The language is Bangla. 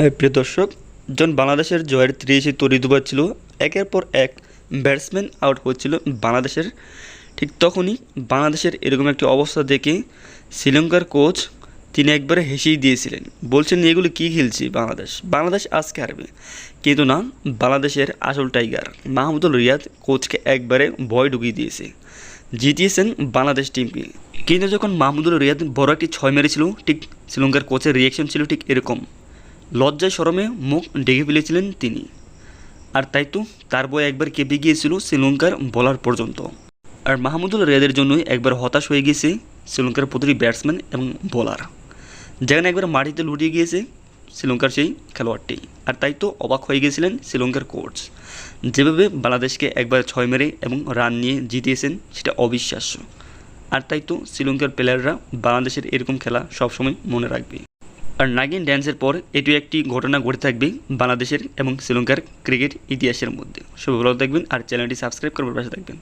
হ্যাঁ প্রিয় দর্শক, যখন বাংলাদেশের জয়ের ত্রিশে তরি দুবার ছিল, একের পর এক ব্যাটসম্যান আউট হচ্ছিল বাংলাদেশের, ঠিক তখনই বাংলাদেশের এরকম একটি অবস্থা দেখে শ্রীলঙ্কার কোচ তিনি একবারে হেসেই দিয়েছিলেন। বলছেন, এগুলো কী খেলছি বাংলাদেশ? বাংলাদেশ আজকে হারবে। কিন্তু না, বাংলাদেশের আসল টাইগার মাহমুদুল রিয়াদ কোচকে একবারে ভয় ঢুকিয়ে দিয়েছে। জিতিয়েছেন বাংলাদেশ টিমকে কিন্তু যখন মাহমুদুল রিয়াদ বড় একটি ছয় মেরেছিল, ঠিক শ্রীলঙ্কার কোচের রিয়াকশন ছিল ঠিক এরকম। লজ্জায় সরমে মুখ ডেকে ফেলেছিলেন তিনি। আর তাই তো তার বই একবার কেঁপে গিয়েছিল শ্রীলঙ্কার বলার পর্যন্ত। আর মাহমুদুল রিয়াদের জন্যই একবার হতাশ হয়ে গিয়েছে শ্রীলঙ্কার প্রতিটি ব্যাটসম্যান এবং বোলার। যেখানে একবার মাটিতে লুটিয়ে গিয়েছে শ্রীলঙ্কার সেই খেলোয়াড়টি। আর তাই তো অবাক হয়ে গিয়েছিলেন শ্রীলঙ্কার কোচ। যেভাবে বাংলাদেশকে একবার ছয় মেরে এবং রান নিয়ে জিতিয়েছেন সেটা অবিশ্বাস্য। আর তাই তো শ্রীলঙ্কার প্লেয়াররা বাংলাদেশের এরকম খেলা সবসময় মনে রাখবে। আর নাগিন ড্যান্সের পর এটি একটি ঘটনা ঘটে থাকবে বাংলাদেশের এবং শ্রীলঙ্কার ক্রিকেট ইতিহাসের মধ্যে। সবাই ভালো থাকবেন আর চ্যানেলটি সাবস্ক্রাইব করবার পাশে থাকবেন।